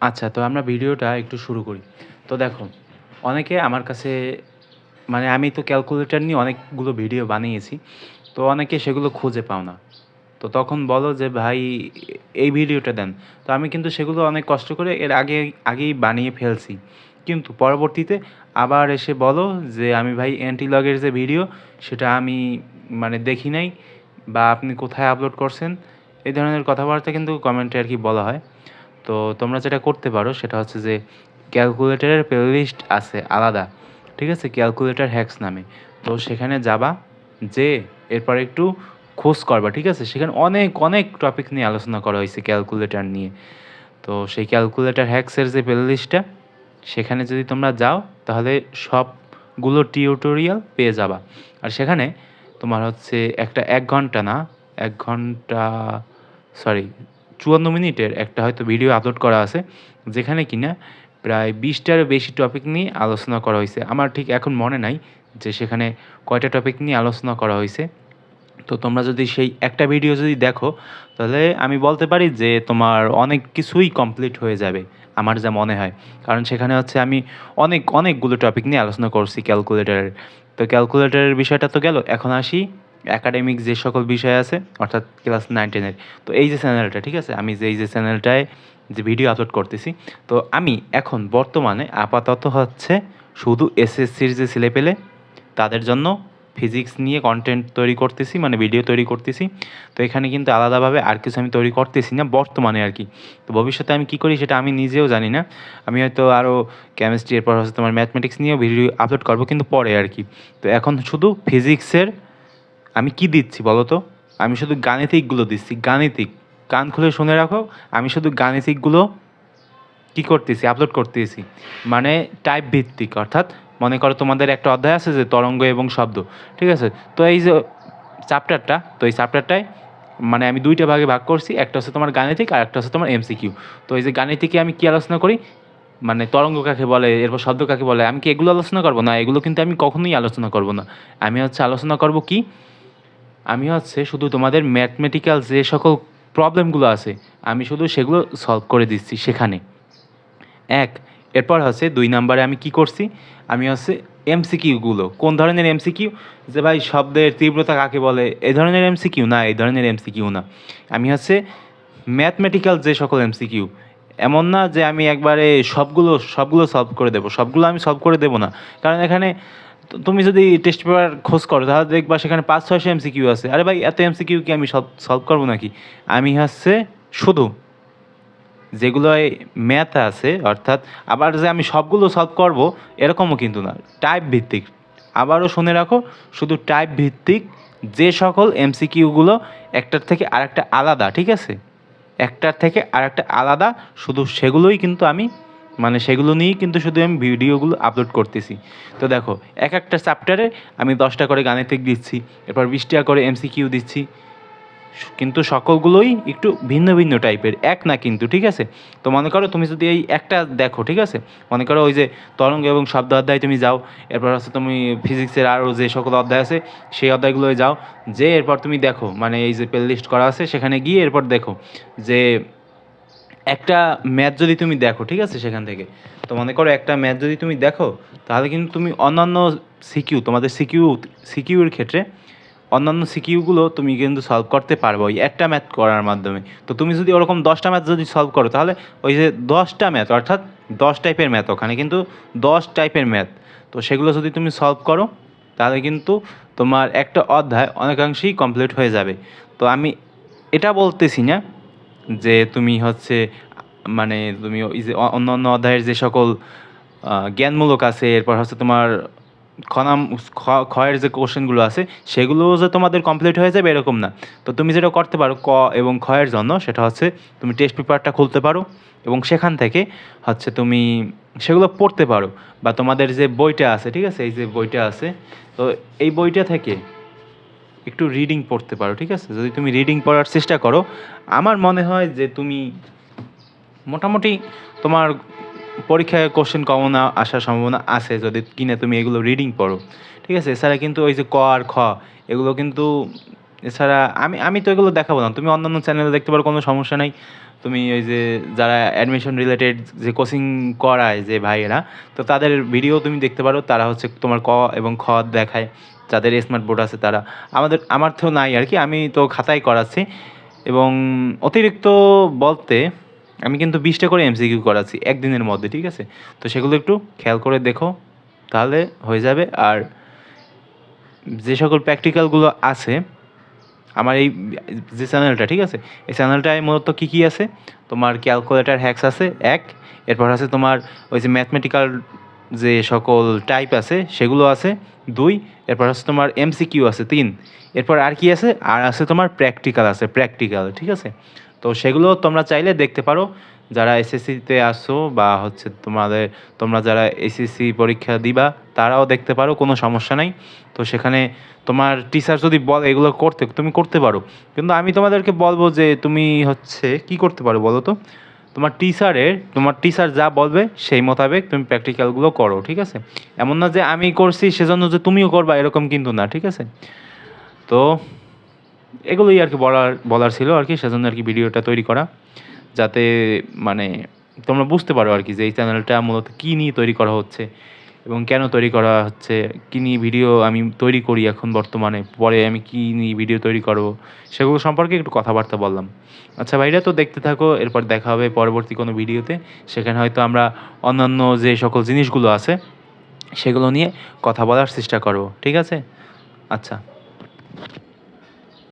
আচ্ছা তো আমরা ভিডিওটা একটু শুরু করি। তো দেখো, অনেকে আমার কাছে মানে আমি তো ক্যালকুলেটর নিয়ে অনেকগুলো ভিডিও বানিয়েছি, তো অনেকে সেগুলো খুঁজে পাও না। তো তখন বলো যে, ভাই, এই ভিডিওটা দেন। তো আমি কিন্তু সেগুলো অনেক কষ্ট করে এর আগে, আগেই বানিয়ে ফেলছি। কিন্তু পরবর্তীতে আবার এসে বলো যে, আমি ভাই অ্যান্টিলগের যে ভিডিও সেটা আমি মানে দেখি নাই বা আপনি কোথায় আপলোড করছেন? এই ধরনের কথাবার্তা কিন্তু কমেন্টে আর কি বলা হয়। তো তোমরা যেটা করতে পারো সেটা হচ্ছে যে ক্যালকুলেটরের প্লেলিস্ট আছে আলাদা, ঠিক আছে? ক্যালকুলেটার হ্যাক্স নামে। তো সেখানে যাবা, যে এরপর একটু খোঁজ করবা, ঠিক আছে? সেখানে অনেক অনেক টপিক নিয়ে আলোচনা করা হয়েছে ক্যালকুলেটর নিয়ে। তো সেই ক্যালকুলেটর হ্যাক্সের যে প্লেলিস্টটা, সেখানে যদি তোমরা যাও, তাহলে সবগুলো টিউটোরিয়াল পেয়ে যাবা। আর সেখানে তোমার হচ্ছে একটা এক ঘণ্টা না, এক ঘণ্টা সরি চুয়ান্ন মিনিটের একটা হয়তো ভিডিও আপলোড করা আছে, যেখানে কিনা প্রায় বিশটার বেশি টপিক নিয়ে আলোচনা করা হয়েছে। আমার ঠিক এখন মনে নাই যে সেখানে কয়টা টপিক নিয়ে আলোচনা করা হয়েছে। তো তোমরা যদি সেই একটা ভিডিও যদি দেখো, তাহলে আমি বলতে পারি যে তোমার অনেক কিছুই কমপ্লিট হয়ে যাবে, আমার যা মনে হয়। কারণ সেখানে হচ্ছে আমি অনেক, অনেকগুলো টপিক নিয়ে আলোচনা করছি ক্যালকুলেটরের তো ক্যালকুলেটরের বিষয়টা তো গেল, এখন আসি একাডেমিক যে সকল বিষয় আছে, অর্থাৎ ক্লাস নাইন টেনের তো এই যে চ্যানেলটা ঠিক আছে? আমি যে, এই যে চ্যানেলটায় যে ভিডিও আপলোড করতেছি, তো আমি এখন বর্তমানে আপাতত হচ্ছে শুধু এসএসসির যে ছেলেপেলে তাদের জন্য ফিজিক্স নিয়ে কন্টেন্ট তৈরি করতেছি মানে ভিডিও তৈরি করতেছি। তো এখানে কিন্তু আলাদাভাবে আর কিছু আমি তৈরি করতেছি না বর্তমানে আর কি। তো ভবিষ্যতে আমি কী করি সেটা আমি নিজেও জানি না। আমি হয়তো আরও কেমিস্ট্রি এরপর হচ্ছে তোমার ম্যাথমেটিক্স নিয়েও ভিডিও আপলোড করব কিন্তু পরে আর কি। তো এখন শুধু ফিজিক্সের আমি কি দিচ্ছি বলো তো? আমি শুধু গাণিতিকগুলো দিচ্ছি, গাণিতিক। কান খুলে শুনে রাখো, আমি শুধু গাণিতিকগুলো কী করতেছি আপলোড করতেছি। মানে টাইপ ভিত্তিক, অর্থাৎ মনে করো তোমাদের একটা অধ্যায় আছে যে তরঙ্গ এবং শব্দ, ঠিক আছে? তো এই যে চ্যাপ্টারটা তো এই চ্যাপ্টারটায় মানে আমি দুইটা ভাগে ভাগ করছি, একটা হচ্ছে তোমার গাণিতিক আর একটা হচ্ছে তোমার এমসিকিউ তো এই যে গাণিতিকে আমি কী আলোচনা করি? মানে তরঙ্গ কাকে বলে, এরপর শব্দ কাকে বলে, আমি কি এগুলো আলোচনা করব? না, এগুলো কিন্তু আমি কখনোই আলোচনা করব না। আমি হচ্ছে আলোচনা করব কি? আমি হচ্ছে শুধু তোমাদের ম্যাথমেটিক্যাল যে সকল প্রবলেমগুলো আছে, আমি শুধু সেগুলো সলভ করে দিচ্ছি সেখানে। এক, এরপর হচ্ছে দুই নাম্বারে আমি কি করছি? আমি হচ্ছে এমসিকিউগুলো কোন ধরনের এমসিকিউ যে ভাই শব্দের তীব্রতা কাকে বলে? এই ধরনের এমসিকিউ না, এই ধরনের এমসিকিউ না। আমি হচ্ছে ম্যাথমেটিক্যাল যে সকল এমসিকিউ এমন না যে আমি একবারে সবগুলো সবগুলো সলভ করে দেবো। সবগুলো আমি সলভ করে দেবো না। কারণ এখানে তুমি যদি টেস্ট পেপার খোঁজ করো, তাহলে দেখবা সেখানে পাঁচ, ছয়শো এমসিকিউ আছে। আরে ভাই, এত এমসিকিউ কি আমি সলভ করব নাকি? আমি হচ্ছে শুধু যেগুলোয় ম্যাথ আছে, অর্থাৎ আবার যে আমি সবগুলো সলভ করব, এরকমও কিন্তু না। টাইপ ভিত্তিক। আবারও শুনে রাখো, শুধু টাইপ ভিত্তিক যে সকল এমসিকিউগুলো একটার থেকে আরেকটা আলাদা, ঠিক আছে? একটার থেকে আরেকটা আলাদা, শুধু সেগুলোই কিন্তু আমি মানে সেগুলো নিয়েই কিন্তু শুধু আমি ভিডিওগুলো আপলোড করতেছি। তো দেখো, এক একটা চ্যাপ্টারে আমি দশটা করে গাণিতিক দিচ্ছি, এরপর বিশটা করে এমসিকিউ দিচ্ছি। কিন্তু সকলগুলোই একটু ভিন্ন ভিন্ন টাইপের, এক না কিন্তু, ঠিক আছে? তো মনে করো তুমি যদি এই একটা দেখো, ঠিক আছে? মনে করো ওই যে তরঙ্গ এবং শব্দ অধ্যায় তুমি যাও, এরপর হচ্ছে তুমি ফিজিক্সের আরও যে সকল অধ্যায় আছে, সেই অধ্যায়গুলোয় যাও। যে এরপর তুমি দেখো মানে এই যে প্লে লিস্ট করা আছে, সেখানে গিয়ে এরপর দেখো যে একটা ম্যাচ যদি তুমি দেখো, ঠিক আছে, সেখান থেকে। তো মনে করো একটা ম্যাচ যদি তুমি দেখো, তাহলে কিন্তু তুমি অন্যান্য সিকিউ, তোমাদের সিকিউ, সিকিউর ক্ষেত্রে অন্যান্য সিকিউগুলো তুমি কিন্তু সলভ করতে পারবে ওই একটা ম্যাথ করার মাধ্যমে। তো তুমি যদি ওরকম দশটা ম্যাথ যদি সলভ করো, তাহলে ওই যে দশটা ম্যাথ অর্থাৎ দশ টাইপের ম্যাথ ওখানে কিন্তু দশ টাইপের ম্যাথ তো সেগুলো যদি তুমি সলভ করো, তাহলে কিন্তু তোমার একটা অধ্যায় অনেকাংশেই কমপ্লিট হয়ে যাবে। তো আমি এটা বলতেছি না যে তুমি হচ্ছে মানে তুমি অন্য অন্য অধ্যায়ের যে সকল জ্ঞানমূলক আছে, এরপর হচ্ছে তোমার খনাম ক্ষয়ের যে কোশ্চেনগুলো আছে সেগুলো যে তোমাদের কমপ্লিট হয়ে যাবে এরকম না। তো তুমি যেটা করতে পারো, ক এবং ক্ষয়ের জন্য, সেটা হচ্ছে তুমি টেস্ট পেপারটা খুলতে পারো এবং সেখান থেকে হচ্ছে তুমি সেগুলো পড়তে পারো। বা তোমাদের যে বইটা আছে, ঠিক আছে? এই যে বইটা আছে, তো এই বইটা থেকে একটু রিডিং পড়তে পারো, ঠিক আছে? যদি তুমি রিডিং পড়ার চেষ্টা করো, আমার মনে হয় যে তুমি মোটামুটি তোমার পরীক্ষায় কোশ্চেন কমন আসার সম্ভাবনা আছে, যদি কিনা তুমি এগুলো রিডিং পড়ো, ঠিক আছে? এছাড়া কিন্তু ওই যে ক আর খ, এগুলো কিন্তু এছাড়া আমি আমি তো এগুলো দেখাবো না। তুমি অন্যান্য চ্যানেলে দেখতে পারো, কোনো সমস্যা নাই। তুমি ওই যে যারা অ্যাডমিশন রিলেটেড যে কোচিং করায় যে ভাইয়েরা, তো তাদের ভিডিও তুমি দেখতে পারো, তারা হচ্ছে তোমার ক এবং খ দেখায়। যাদের স্মার্ট বোর্ড আছে তারা। আমাদের, আমার তো নাই আর কি, আমি তো খাতায় করাচ্ছি। এবং অতিরিক্ত বলতে আমি কিন্তু বিশটা করে এমসিকিউ করাচ্ছি একদিনের মধ্যে, ঠিক আছে? তো সেগুলো একটু খেয়াল করে দেখো, তাহলে হয়ে যাবে। আর যে সকল প্র্যাকটিক্যালগুলো আছে, আমার এই যে চ্যানেলটা ঠিক আছে? এই চ্যানেলটায় মূলত কী কী আছে? তোমার ক্যালকুলেটার হ্যাক্স আছে, এক। এরপর আছে তোমার ওই যে ম্যাথমেটিক্যাল যে সকল টাইপ আছে, সেগুলো আছে। দুই, এরপর আছে তোমার এমসিকিউ আছে, তিন। এরপর আর কি আছে? আর আছে তোমার প্র্যাকটিক্যাল আছে প্র্যাকটিক্যাল ঠিক আছে? তো সেগুলো তোমরা চাইলে দেখতে পারো। যারা এসএসসিতে আসো বা হচ্ছে তোমাদের, তোমরা যারা এসএসসি পরীক্ষা দিবা, তারাও দেখতে পারো, কোনো সমস্যা নাই। তো সেখানে তোমার টিচার যদি বলে, এগুলো করতে, তুমি করতে পারো। কিন্তু আমি তোমাদেরকে বলব যে, তুমি হচ্ছে কি করতে পারো বলো তো? তোমার টিচারের তোমার টিচার যা বলবে সেই মোতাবেক তুমি প্র্যাকটিক্যালগুলো করো, ঠিক আছে? এমন না যে আমি করছি, সেজন্য যে তুমিও করবা, এরকম কিন্তু না, ঠিক আছে? তো এগুলোই আর কি বলার বলার ছিল আর কি, সেজন্য আর কি ভিডিওটা তৈরি করা। যাতে মানে তোমরা বুঝতে পারো আর কি যে এই চ্যানেলটা মূলত কী নিয়ে তৈরি করা হচ্ছে। এবং কেন তৈরি করা হচ্ছে, কী নিয়ে ভিডিও আমি তৈরি করি এখন বর্তমানে, পরে আমি কী নিয়ে ভিডিও তৈরি করব, সেগুলো সম্পর্কে একটু কথাবার্তা বললাম। আচ্ছা ভাইরা, তো দেখতে থাকো, এরপর দেখা হবে পরবর্তী কোনো ভিডিওতে সেখানে হয়তো আমরা অন্যান্য যে সকল জিনিসগুলো আছে, সেগুলো নিয়ে কথা বলার চেষ্টা করব, ঠিক আছে? আচ্ছা।